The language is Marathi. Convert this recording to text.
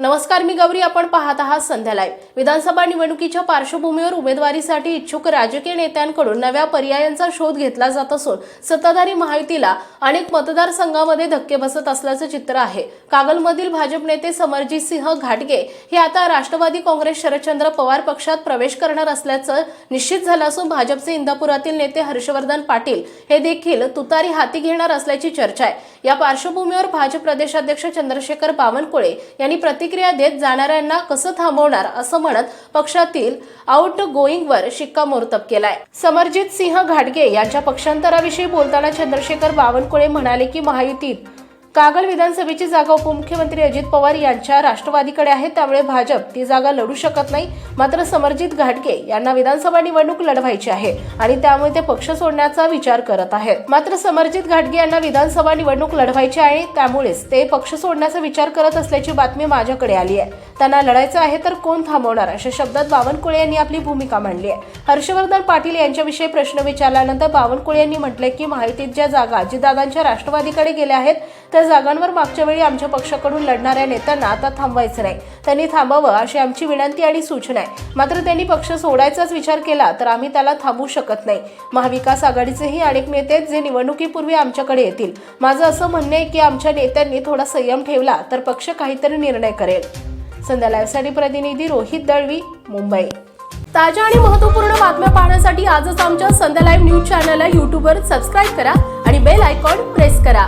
नमस्कार मी गौरी. आपण पाहत आहात संध्या लाईव्ह विधानसभा निवडणुकीच्या पार्श्वभूमीवर उमेदवारीसाठी इच्छुक राजकीय नेत्यांकडून नव्या पर्यायांचा शोध घेतला जात असून सत्ताधारी महायुतीला अनेक मतदारसंघामध्ये धक्के बसत असल्याचं चित्र आहे. कागलमधील भाजप नेते समरजित सिंह घाटगे हे आता राष्ट्रवादी काँग्रेस शरदचंद्र पवार पक्षात प्रवेश करणार असल्याचं निश्चित झालं असून भाजपचे इंदापुरातील नेते हर्षवर्धन पाटील हे देखील तुतारी हाती घेणार असल्याची चर्चा आहे. या पार्श्वभूमीवर भाजप प्रदेशाध्यक्ष चंद्रशेखर बावनकुळे यांनी प्रतिक्रिया देत जाणाऱ्यांना कसं थांबवणार असं म्हणत पक्षातील आउट गोईंगवर शिक्कामोर्तब केलाय. समरजित सिंह घाटगे यांच्या पक्षांतराविषयी बोलताना चंद्रशेखर बावनकुळे म्हणाले की महायुतीत कागल विधानसभेची जागा उपमुख्यमंत्री अजित पवार यांच्या राष्ट्रवादीकडे आहे. त्यामुळे भाजप ती जागा लढू शकत नाही. मात्र समरजित घाटगे यांना विधानसभा निवडणूक लढवायची आहे आणि त्यामुळे ते पक्ष सोडण्याचा विचार करत आहेत. मात्र समरजित घाटगे यांना विधानसभा निवडणूक लढवायची आहे. त्यामुळेच ते पक्ष सोडण्याचा विचार करत असल्याची बातमी माझ्याकडे आली आहे. त्यांना लढायचं आहे तर कोण थांबवणार? अशा शब्दात बावनकुळे यांनी आपली भूमिका मांडली आहे. हर्षवर्धन पाटील यांच्याविषयी प्रश्न विचारल्यानंतर बावनकुळे यांनी म्हटलंय की माहितीत ज्या जागा अजितदादांच्या राष्ट्रवादीकडे गेल्या आहेत त्या जागांवर मागच्या वेळी आमच्या पक्षाकडून लढणाऱ्या नेत्यांना आता थांबवायचं नाही. त्यांनी थांबावं अशी आमची विनंती आणि सूचना आहे. मात्र त्यांनी पक्ष सोडायचाच विचार केला तर आम्ही त्याला थांबवू शकत नाही. महाविकास आघाडीचेही अनेक नेते आहेत जे निवडणुकीपूर्वी आमच्याकडे येतील. माझं असं म्हणणं आहे की आमच्या नेत्यांनी थोडा संयम ठेवला तर पक्ष काहीतरी निर्णय करेल. संध्या लाईव्हसाठी प्रतिनिधी रोहित दळवी मुंबई. ताज्या आणि महत्त्वपूर्ण बातम्या पाहण्यासाठी आजच आमच्या संध्या लाईव्ह न्यूज चॅनलला यूट्यूबवर सबस्क्राईब करा आणि बेल आयकॉन प्रेस करा.